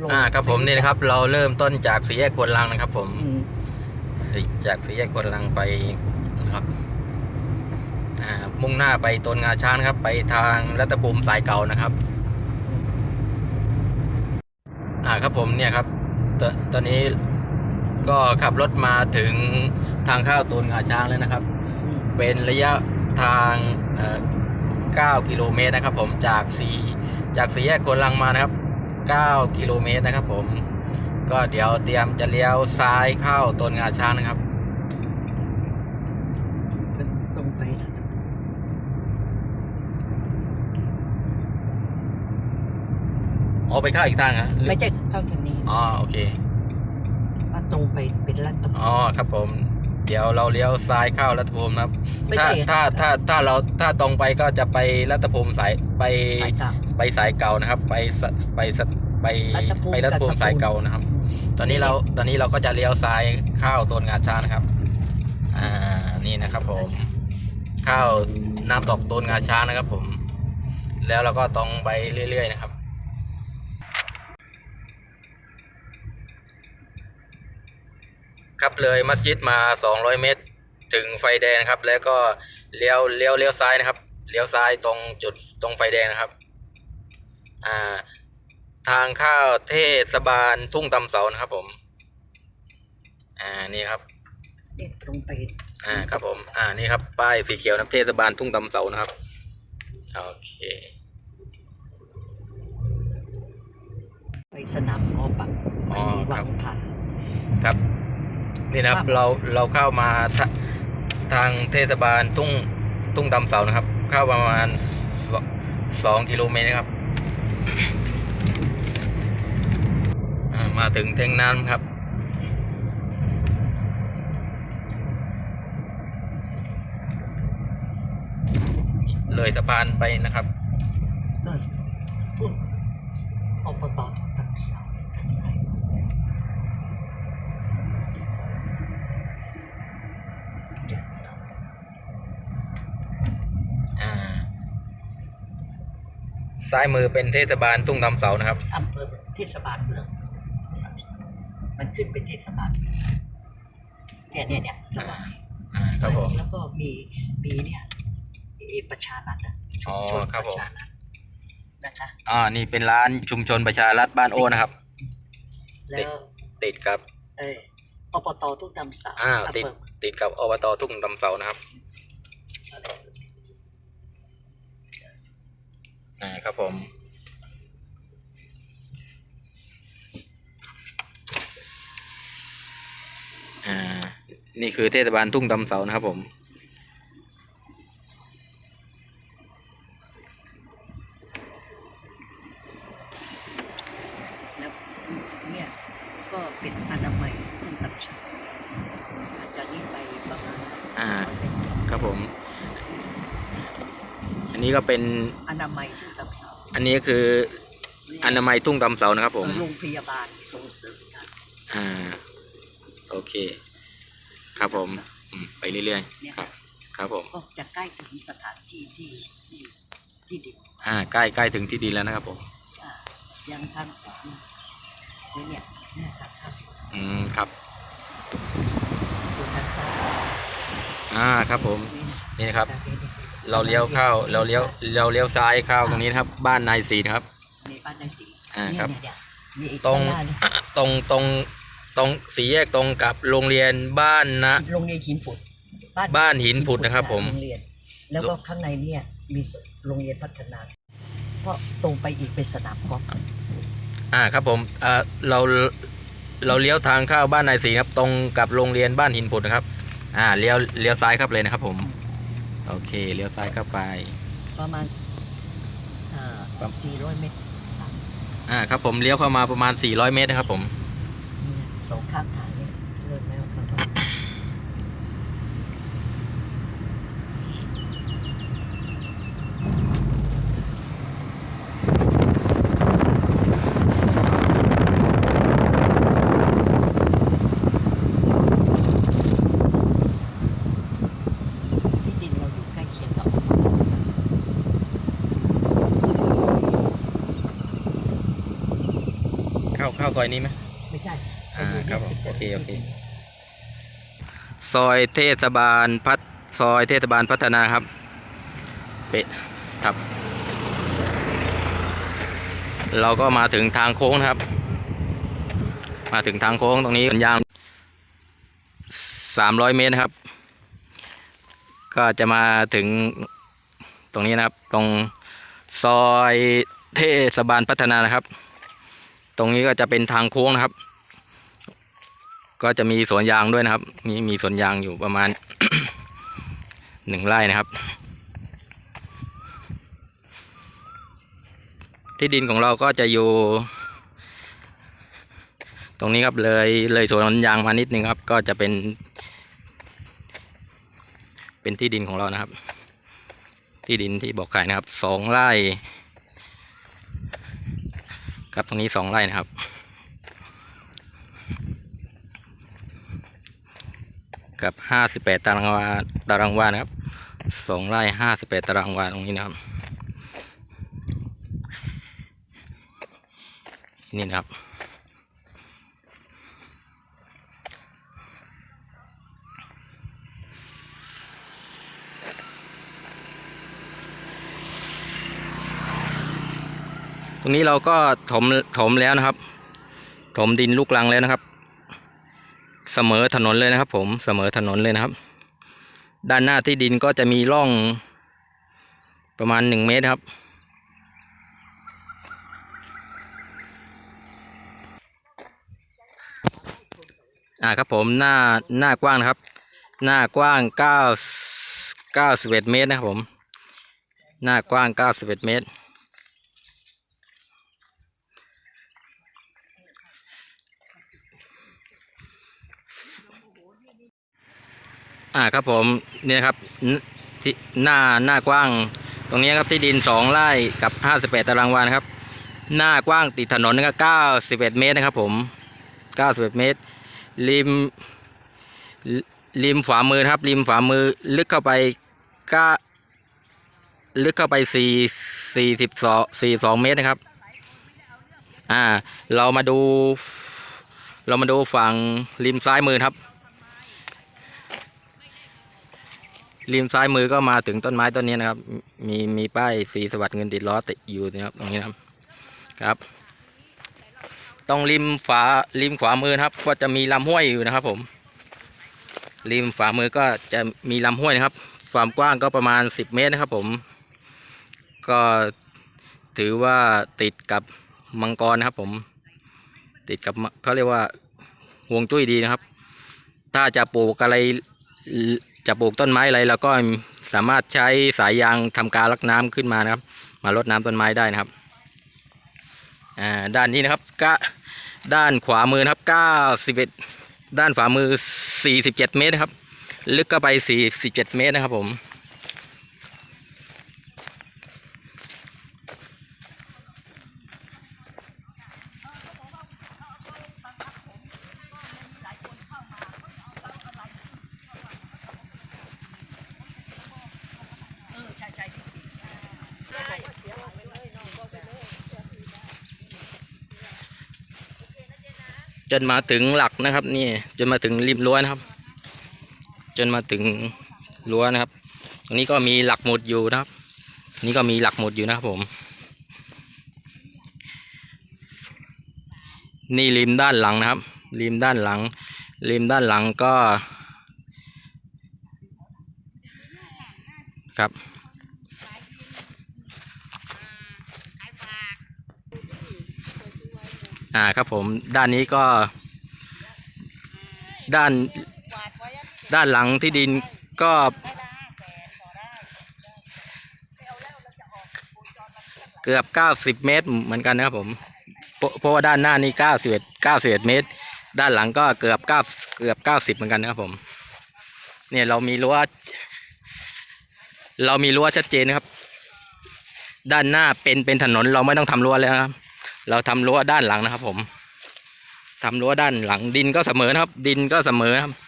ลงอ่าครับผมนี่นะครับ เราเริ่มต้นจากสี่แยกควนลังนะครับ ผมอืมสี่จากสี่แยกควนลังไปนะครับอ่ามุ่งหน้าไปต้นงาช้างนะครับ ไปทางรัตภูมิสายเก่านะครับ อ่าครับผมเนี่ยครับตตอนนี้ก็ขับรถมาถึงทางเข้าต้นงาช้างแล้วนะครับอืมเป็นระยะทางเอ่อ9กิโลเมตรนะครับ ผมจากสีจากสี่แยกควนลังมานะครับ 9กิโลเมตรนะครับผม ก็เดี๋ยวเตรียมจะเลี้ยวซ้ายเข้าต้นงาช้างนะครับแล้วตรงไปนะออกไปเข้าอีกทางฮะหรือไม่ใช่เข้าทางนี้อ๋อโอเคว่าตรงไปเป็นรัตอ๋อครับผม เดี๋ยวเราเลี้ยวซ้ายเข้ารัตภูมินะครับ ไม่ถ้าใช่ถ้าถ้าถ้าเราถ้าตรงไปก็จะไปรัตภูมิสายไปสายกลาง ไปสายเก่านะครับ ไปสไปสไปรัตภูมิไปรัตภูมิกับสตูล สายเก่านะครับ ตอนนี้เราตอนนี้เราก็จะเลี้ยวซ้ายเข้าต้นงาช้างนะครับ อ่านี่นะครับผม เข้าน้ำตกต้นงาช้างนะครับผม แล้วเราก็ตรงไปเรื่อย ๆ นะครับ ครับเลยมัสยิดมา 200 เมตร ถึงไฟแดงนะครับ แล้วก็เลี้ยวเลี้ยวเลี้ยวซ้ายนะครับ เลี้ยวซ้ายตรงจุดตรงไฟแดงนะครับอ่าทางเข้าเทศบาลทุ่งตำเสานะครับผม อ่านี่ครับเนี่ยตรงไปอ่าครับผม อ่านี่ครับป้ายสีเขียวนะครับเทศบาลทุ่งตำเสานะครับโอเคไปสนามกอล์ฟอะอ๋ไปอวัครับงผาครับ นี่นะครับครับเราเราเข้ามาทาทางเทศบาลทุ่งทุ่งตำเสานะครับ เข้าประมาณสสองกิโลเมตรนะครับอ่ามาถึงเทงน้ำครับ เลยสะพานไปนะครับก็พุ่งอบตทุกตังเสาตังสาย ซ้ายมือเป็นเทศบาลทุ่งตำเสานะครับ อำเภอเทศบาลเมือง มันขึ้นเป็นเทศบาลเนี่ยเนี่ยเนี่ยระหว่างนี้อ่าครับผม แล้วก็มีมีเนี่ยเอประชารัฐอะชุอ๋มอชนครับปผม ระชารัฐนะคะ อ่านี่เป็นร้านชุมชนประชารัฐบ้านโอนะครับ แล้ว ติดกับเอออบตตุ้งตำสาวอ่าอำติดเภอติดกับอบตทุ่งตำเสานะครับ อ่าครับผม อ่า นี่คือเทศบาลทุ่งตำเสานะครับผม แล้วเนี่ยก็เป็นอนามัยตุ้งตำสาวอาจารย์นี้ไปประมาณสัก อ่า ร้อยเมตร ครับผม อั นนี้ก็เป็นอนามัยตุ้งตำสาวอันนี้คืออนามัยทุ่งตำเสานะครับ ผม โรงพยาบาลส่งเสริมการอ่า โอเค ครับผมอืมไปเรื่อยเนี่ยๆครับ ครับผม ก็จะใกล้ถึงสถานที่ที่ที่ที่ดินอ่า ใกล้ใกล้ถึงที่ดินแล้วนะครับผม อ่ายังทำเนี่ยเนี่ยเนี่ยตัดข้าวอืม ครับอยู่ทางซ้าย อ่าครับผมนี่นะครับทางนี้เราเลี้ยวเข้าเราเลี้ยวเราเลี้ยวซ้ายเข้าตรงนี้นะครับ บ้านนายศรีนะครับในบ้านนายศรีอ่าเนี่ยครับเนี่ยเนี่ยมีอีกตรงข้าหน้าเนี่ยตรงตรงตรงสีแยกตรงกับโรงเรียนบ้านนะโรงเรียนหินผุดบ้านหินผุดนะครับ ผมโรงเรียนแล้วก็ข้างในเนี่ยมีโรงเรียนพัฒนาก็ตรงไปอีกเป็นสนามกอล์ฟอ่าครับผมอ่าเราเราเลี้ยวทางเข้าบ้านนายศรีครับ ตรงกับโรงเรียนบ้านหินผุดนะครับ อ่าเลี้ยวเลี้ยวซ้ายครับเลยนะครับผม โอเคเลี้ยวซ้ายเข้าไป ประมาณอ่าครับสี่ร้อยเมตรสามอ่าครับผมเลี้ยวเข้ามาประมาณ 400 เมตรนะครับผมเนี่ยสองข้างทางเนี่ยเริ่มแล้วครับว่าที่ดินเราอยู่ใกล้เคียงกับ เข้าเข้า ซอยนี้ไหมไม่ใช่อ่าครับผมโอเคโอเคซอยเทศบาลพัฒซอยเทศบาลพัฒนาครับเป๊ะครับ เราก็มาถึงทางโค้งนะครับ มาถึงทางโค้งตรงนี้เป็นยางสามร้อยเมตรนะครับ ก็จะมาถึงตรงนี้นะครับ ตรงซอยเทศบาลพัฒนานะครับ ตรงนี้ก็จะเป็นทางโค้งนะครับ ก็จะมีสวนยางด้วยนะครับมีมีสวนยางอยู่ประมาณหนึ่งไร่นะครับ ที่ดินของเราก็จะอยู่ ตรงนี้ครับเลยเลยสวนยางมานิดนึงครับ ก็จะเป็น เป็นที่ดินของเรานะครับ ที่ดินที่บอกขายนะครับสองไร่ กับตรงนี้สองไร่นะครับกับห้าสิบแปดตารางวาตารางวานะครับสองไร่ห้าสิบแปดตารางวาตรงนี้นะครับ นี่นะครับ ตรงนี้เราก็ถมถมแล้วนะครับ ถมดินลูกรังแล้วนะครับ เสมอถนนเลยนะครับ ผมเสมอถนนเลยนะครับ ด้านหน้าที่ดินก็จะมีร่องประมาณหนึ่งเมตรครับ อ่าครับผมหน้าหน้ากว้างนะครับ หน้ากว้างเก้าเก้าสิบเอ็ดเมตรนะครับผม หน้ากว้างเก้าสิบเอ็ดเมตร อ่าครับผมเนี่ยครับที่หน้าหน้ากว้าง ตรงนี้ครับที่ดินสองไร่กับห้าสิบแปดตารางวานะครับ หน้ากว้างติดถนนนะครับเก้าสิบเอ็ดเมตรนะครับ ผมเก้าสิบเอ็ดเมตร ริมริมขวามือครับ ริมขวามือลึกเข้าไปก้าลึกเข้าไปสี่สี่สิบสองสี่สองเมตรนะครับ อ่า เรามาดู เรามาดูฝั่งริมซ้ายมือครับ ริมซ้ายมือก็มาถึงต้นไม้ต้นนี้นะครับ มีมีป้ายสีสวัสดิ์เงินติดล้อติดอยู่นะครับตรงนี้นะครับครับ ตรงริมฝาริมขวามือครับ ก็จะมีลำห้วยอยู่นะครับ ผม ริมฝามือก็จะมีลำห้วยนะครับ ความกว้างก็ประมาณ 10 เมตรนะครับ ผม ก็ถือว่าติดกับมังกรนะครับ ผม ติดกับเขาเรียกว่าห่วงจุ้ยดีนะครับ ถ้าจะปลูกอะไร จะปลูกต้นไม้อะไรเราก็สามารถใช้สายยางทำการรักน้ำขึ้นมานะครับ มาลดน้ำต้นไม้ได้นะครับด้านนี้นะครับก็ด้านขวามือนะครับ91ด้านขวามือ 47 เมตรนะครับ ลึกก็ไป 47 เมตรนะครับผม จนมาถึงหลักนะครับ นี่จนมาถึงริมรั้วนะครับ จนมาถึงรั้วนะครับ ตรงนี้ก็มีหลักหมุดอยู่นะครับ นี่ก็มีหลักหมุดอยู่นะครับผม นี่ริมด้านหลังนะครับ ริมด้านหลัง ริมด้านหลังก็ ครับ อ่าครับผมด้านนี้ก็ ด้านด้านหลังที่ดินก็เกือบเก้าสิบเมตรเหมือนกันนะครับผมเพราะว่าด้านหน้านี่เก้าเอ็ดเก้าเอ็ดเมตร ด้านหลังก็เกือบเก้าเกือบเก้าสิบเหมือนกันนะครับผม เนี่ยเรามีรั้วเรามีรั้วชัดเจนนะครับ ด้านหน้าเป็นเป็นถนนเราไม่ต้องทำรั้วแล้วนะครับ เราทำรั้วด้านหลังนะครับ ผมทำรั้วด้านหลังดินก็เสมอนะครับ ดินก็เสมอครับ